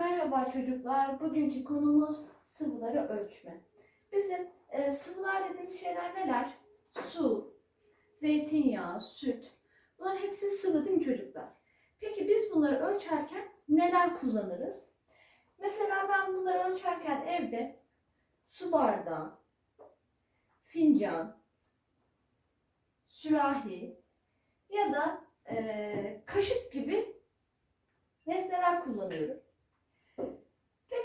Merhaba çocuklar. Bugünkü konumuz sıvıları ölçme. Bizim e, sıvılar dediğimiz şeyler neler? Su, zeytinyağı, süt. Bunların hepsi sıvı değil mi çocuklar? Peki biz bunları ölçerken neler kullanırız? Mesela ben bunları ölçerken evde su bardağı, fincan, sürahi ya da e, kaşık gibi nesneler kullanıyorum.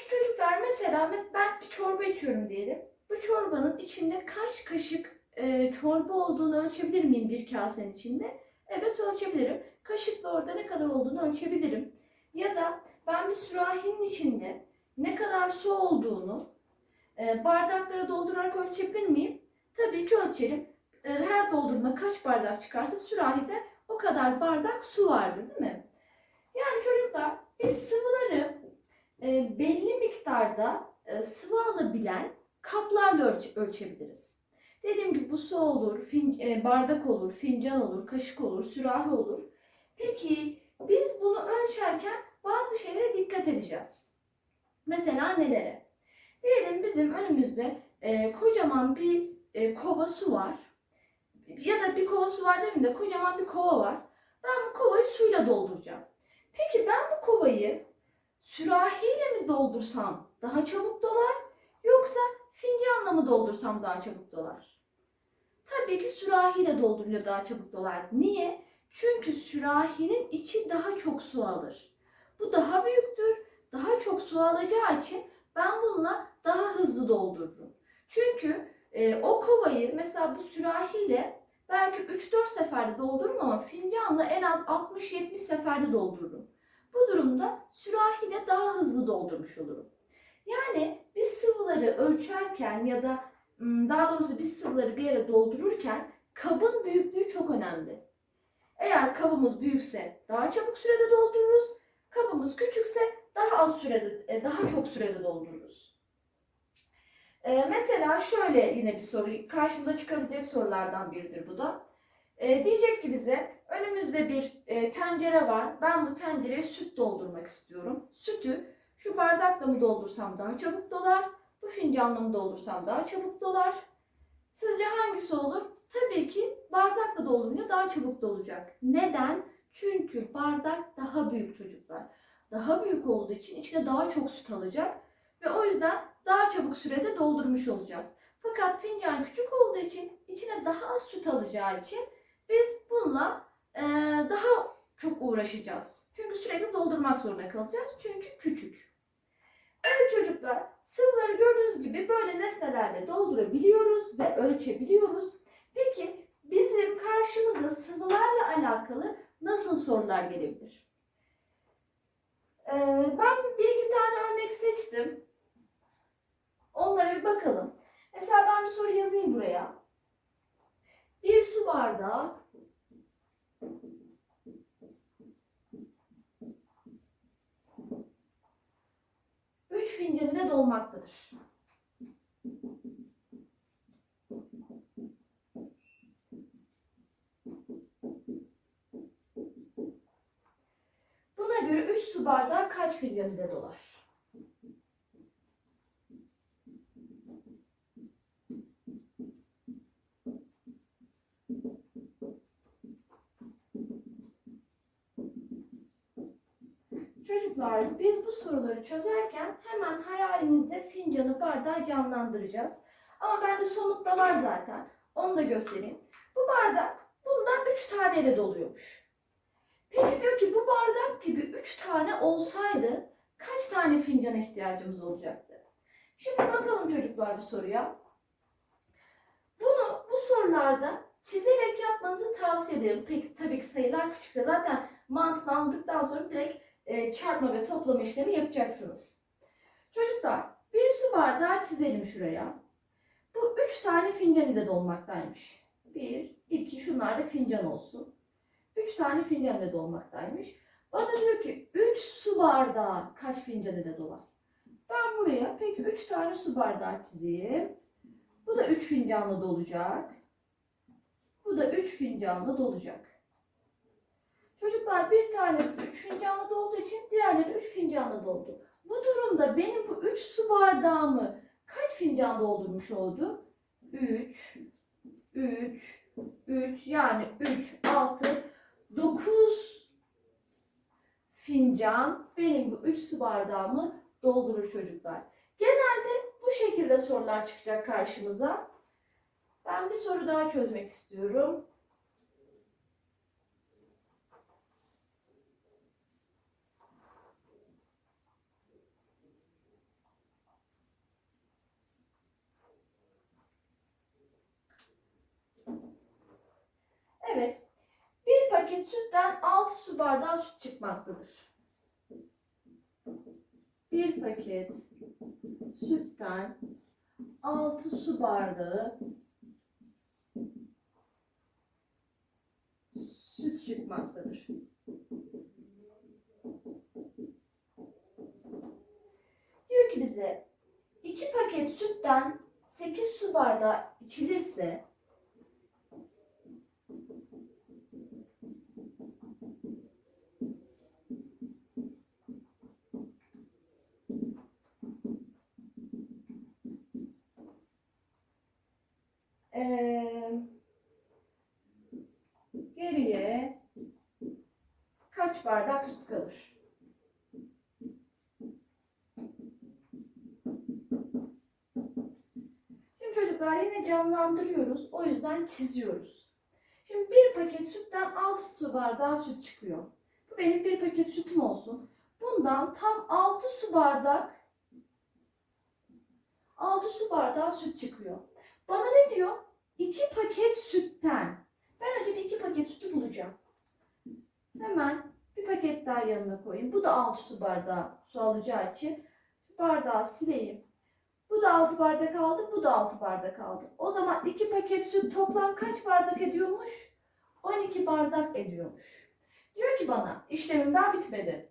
Peki çocuklar mesela mes- ben bir çorba içiyorum diyelim. Bu çorbanın içinde kaç kaşık e, çorba olduğunu ölçebilir miyim bir kasenin içinde? Evet ölçebilirim. Kaşıkla orada ne kadar olduğunu ölçebilirim. Ya da ben bir sürahinin içinde ne kadar su olduğunu e, bardaklara doldurarak ölçebilir miyim? Tabii ki ölçerim. E, her doldurma kaç bardak çıkarsa sürahide o kadar bardak su vardır değil mi? Yani çocuklar biz sıvıları e, belli miktarda e, sıvı alabilen kaplarla ölç- ölçebiliriz. Dediğim gibi bu su olur, fin- e, bardak olur, fincan olur, kaşık olur, sürahi olur. Peki biz bunu ölçerken bazı şeylere dikkat edeceğiz. Mesela nelere? Diyelim bizim önümüzde e, kocaman bir e, kova su var. Ya da bir kova su var demeyeyim de kocaman bir kova var. Ben bu kovayı suyla dolduracağım. Peki ben bu kovayı sürahiyle mi doldursam daha çabuk dolar yoksa fincanla mı doldursam daha çabuk dolar? Tabii ki sürahiyle doldurunca daha çabuk dolar. Niye? Çünkü sürahinin içi daha çok su alır. Bu daha büyüktür, daha çok su alacağı için ben bununla daha hızlı doldururum. Çünkü e, o kovayı mesela bu sürahiyle belki 3-4 seferde doldururum ama fincanla en az 60-70 seferde doldururum. Bu durumda sürahiyle daha hızlı doldurmuş olurum. Yani biz sıvıları ölçerken ya da daha doğrusu biz sıvıları bir yere doldururken kabın büyüklüğü çok önemli. Eğer kabımız büyükse daha çabuk sürede doldururuz. Kabımız küçükse daha az sürede, e, daha çok sürede doldururuz. Ee, mesela şöyle yine bir soru, karşımıza çıkabilecek sorulardan biridir bu da. Ee, diyecek ki bize önümüzde bir e, tencere var. Ben bu tencereye süt doldurmak istiyorum. Sütü şu bardakla mı doldursam daha çabuk dolar, bu fincanla mı doldursam daha çabuk dolar. Sizce hangisi olur? Tabii ki bardakla doldurunca daha çabuk dolacak. Neden? Çünkü bardak daha büyük çocuklar. Daha büyük olduğu için içine daha çok süt alacak ve o yüzden daha çabuk sürede doldurmuş olacağız. Fakat fincan küçük olduğu için içine daha az süt alacağı için biz bununla eee, daha çok uğraşacağız. Çünkü sürekli doldurmak zorunda kalacağız. Çünkü küçük. Evet çocuklar, sıvıları gördüğünüz gibi böyle nesnelerle doldurabiliyoruz ve ölçebiliyoruz. Peki bizim karşımıza sıvılarla alakalı nasıl sorular gelebilir? Ee, ben bir iki tane örnek seçtim. Onlara bir bakalım. Mesela ben bir soru yazayım buraya. Bir su bardağı üç fincan ile dolmaktadır. Buna göre 3 su bardağı kaç fincan ile dolar? Çocuklar biz bu soruları çözerken hemen hayalimizde fincanı bardağı canlandıracağız. Ama bende somut da var zaten. Onu da göstereyim. Bu bardak bundan 3 taneyle doluyormuş. Peki diyor ki bu bardak gibi 3 tane olsaydı kaç tane fincana ihtiyacımız olacaktı? Şimdi bakalım çocuklar bu soruya. Bunu bu sorularda çizerek yapmanızı tavsiye ederim. Peki tabii ki sayılar küçükse zaten mantığını anladıktan sonra direkt e, çarpma ve toplama işlemi yapacaksınız. Çocuklar bir su bardağı çizelim şuraya. Bu üç tane fincan ile dolmaktaymış. Bir, iki, şunlar da fincan olsun. Üç tane fincan ile dolmaktaymış. Bana diyor ki üç su bardağı kaç fincan ile dolar? Ben buraya peki üç tane su bardağı çizeyim. Bu da üç fincanla dolacak. Bu da üç fincanla dolacak. Çocuklar bir tanesi 3 fincanla dolduğu için diğerleri 3 fincanla doldu. Bu durumda benim bu 3 su bardağımı kaç fincan doldurmuş oldu? 3, 3, 3 yani 3, 6, 9 fincan benim bu 3 su bardağımı doldurur çocuklar. Genelde bu şekilde sorular çıkacak karşımıza. Ben bir soru daha çözmek istiyorum. Evet. Bir paket sütten 6 su bardağı süt çıkmaktadır. Bir paket sütten 6 su bardağı süt çıkmaktadır. Diyor ki bize 2 paket sütten 8 su bardağı içilirse Ee, kaç bardak süt kalır? Şimdi çocuklar yine canlandırıyoruz. O yüzden çiziyoruz. Şimdi bir paket sütten 6 su bardağı süt çıkıyor. Bu benim bir paket sütüm olsun. Bundan tam 6 su bardak 6 su bardağı süt çıkıyor. Bana ne diyor? 2 paket sütten. Önce bir iki paket sütü bulacağım. Hemen bir paket daha yanına koyayım. Bu da 6 su bardağı su alacağı için bardağı sileyim. Bu da 6 bardak aldı, bu da 6 bardak aldı. O zaman 2 paket süt toplam kaç bardak ediyormuş? 12 bardak ediyormuş. Diyor ki bana işlemim daha bitmedi.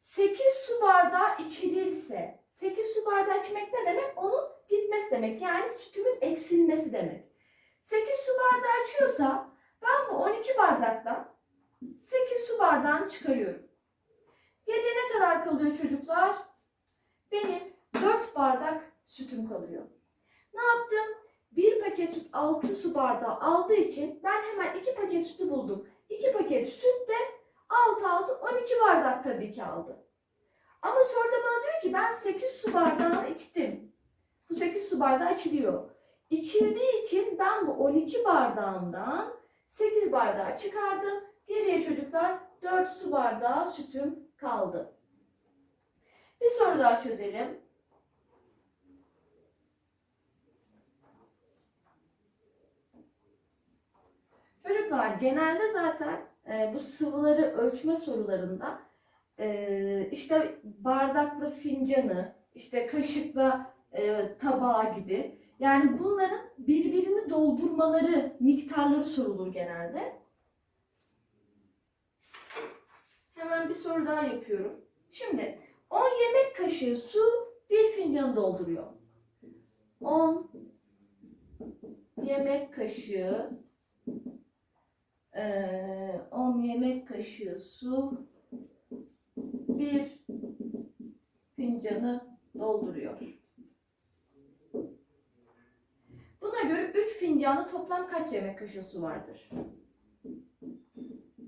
8 su bardağı içilirse, 8 su bardağı içmek ne demek? Onun gitmesi demek. Yani sütümün eksilmesi demek. 8 su bardağı açıyorsa ben bu 12 bardaktan 8 su bardağını çıkarıyorum. Geriye ne kadar kalıyor çocuklar? Benim 4 bardak sütüm kalıyor. Ne yaptım? Bir paket süt 6 su bardağı aldığı için ben hemen 2 paket sütü buldum. 2 paket süt de 6 6 12 bardak tabii ki aldı. Ama soruda bana diyor ki ben 8 su bardağını içtim. Bu 8 su bardağı içiliyor. İçildiği için ben bu 12 bardağımdan 8 bardağı çıkardım. Geriye çocuklar 4 su bardağı sütüm kaldı. Bir soru daha çözelim. Çocuklar genelde zaten e, bu sıvıları ölçme sorularında e, işte bardakla fincanı, işte kaşıkla e, tabağı gibi yani bunların birbirini doldurmaları, miktarları sorulur genelde. Hemen bir soru daha yapıyorum. Şimdi 10 yemek kaşığı su bir fincanı dolduruyor. 10 yemek kaşığı eee, 10 yemek kaşığı su bir fincanı dolduruyor. Buna göre 3 fincanda toplam kaç yemek kaşığı vardır?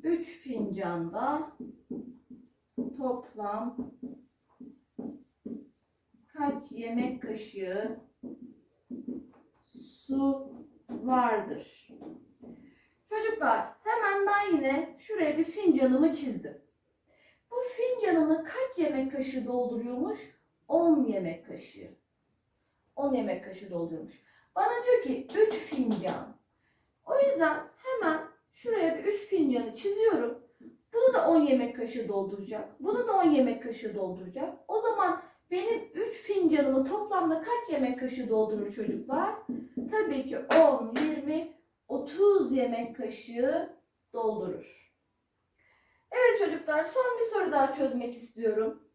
3 fincanda toplam kaç yemek kaşığı su vardır? Çocuklar hemen ben yine şuraya bir fincanımı çizdim. Bu fincanımı kaç yemek kaşığı dolduruyormuş? 10 yemek kaşığı. 10 yemek kaşığı dolduruyormuş. Bana diyor ki 3 fincan. O yüzden hemen şuraya bir 3 fincanı çiziyorum. Bunu da 10 yemek kaşığı dolduracak. Bunu da 10 yemek kaşığı dolduracak. O zaman benim 3 fincanımı toplamda kaç yemek kaşığı doldurur çocuklar? Tabii ki 10, 20, 30 yemek kaşığı doldurur. Evet çocuklar son bir soru daha çözmek istiyorum.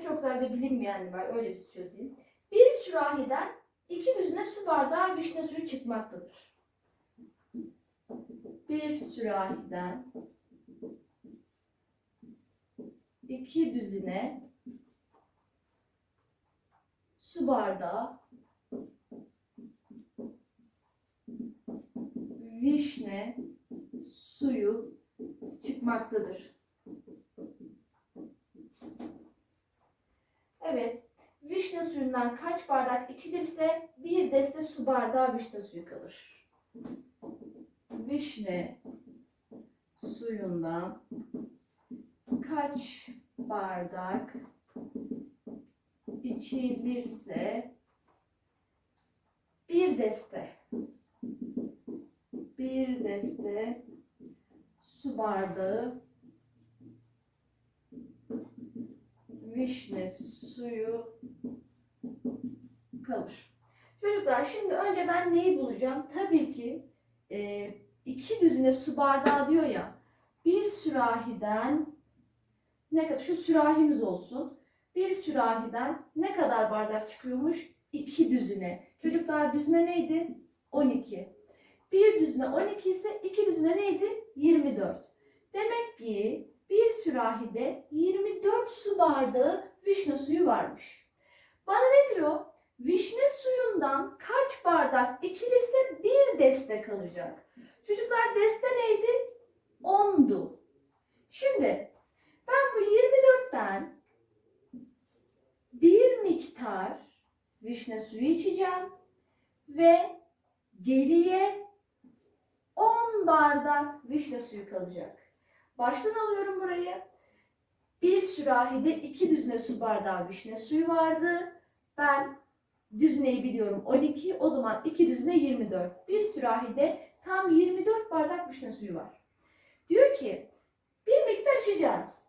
Çok zerde bilinmeyen var. Öyle bir çözeyim. Bir sürahiden iki düzine su bardağı vişne suyu çıkmaktadır. Bir sürahiden iki düzine su bardağı vişne suyu çıkmaktadır. Evet, vişne suyundan kaç bardak içilirse bir deste su bardağı vişne suyu kalır. Vişne suyundan kaç bardak içilirse bir deste bir deste su bardağı vişne suyu kalır. Çocuklar şimdi önce ben neyi bulacağım? Tabii ki e, iki düzine su bardağı diyor ya. Bir sürahiden ne kadar şu sürahimiz olsun. Bir sürahiden ne kadar bardak çıkıyormuş? İki düzine. Çocuklar düzine neydi? 12. Bir düzine 12 ise iki düzine neydi? 24. Demek ki bir sürahide 24 su bardağı vişne suyu varmış. Bana ne diyor? Vişne suyundan kaç bardak içilirse bir deste kalacak. Çocuklar deste neydi? 10'du. Şimdi ben bu 24'ten bir miktar vişne suyu içeceğim ve geriye 10 bardak vişne suyu kalacak. Baştan alıyorum burayı. Bir sürahide iki düzine su bardağı vişne suyu vardı. Ben düzneyi biliyorum 12. O zaman iki düzine 24. Bir sürahide tam 24 bardak vişne suyu var. Diyor ki bir miktar içeceğiz.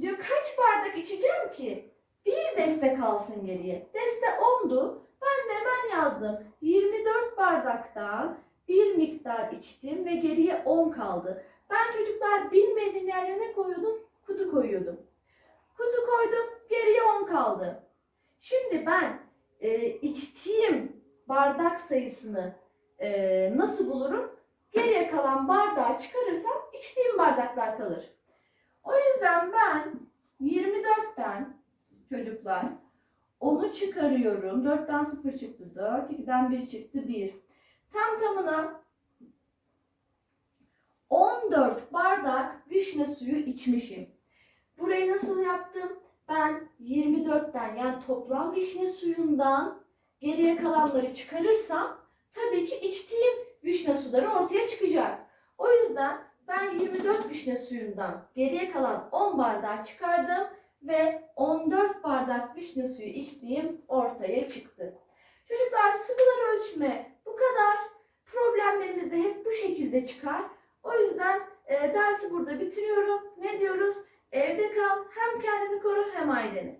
Diyor kaç bardak içeceğim ki? Bir deste kalsın geriye. Deste 10'du. Ben de hemen yazdım. 24 bardaktan bir miktar içtim ve geriye 10 kaldı. Ben çocuklar bilmediğim yerlere ne koyuyordum? Kutu koyuyordum. Kutu koydum, geriye 10 kaldı. Şimdi ben e, içtiğim bardak sayısını e, nasıl bulurum? Geriye kalan bardağı çıkarırsam içtiğim bardaklar kalır. O yüzden ben 24'ten çocuklar 10'u çıkarıyorum. 4'ten 0 çıktı 4, 2'den 1 çıktı 1. Tam tamına 14 bardak vişne suyu içmişim. Burayı nasıl yaptım? Ben 24'ten yani toplam vişne suyundan geriye kalanları çıkarırsam tabii ki içtiğim vişne suları ortaya çıkacak. O yüzden ben 24 vişne suyundan geriye kalan 10 bardağı çıkardım ve 14 bardak vişne suyu içtiğim ortaya çıktı. Çocuklar sıvılar ölçme bu kadar. Problemlerimiz de hep bu şekilde çıkar. O yüzden e, dersi burada bitiriyorum. Ne diyoruz? Evde kal, hem kendini koru hem aileni.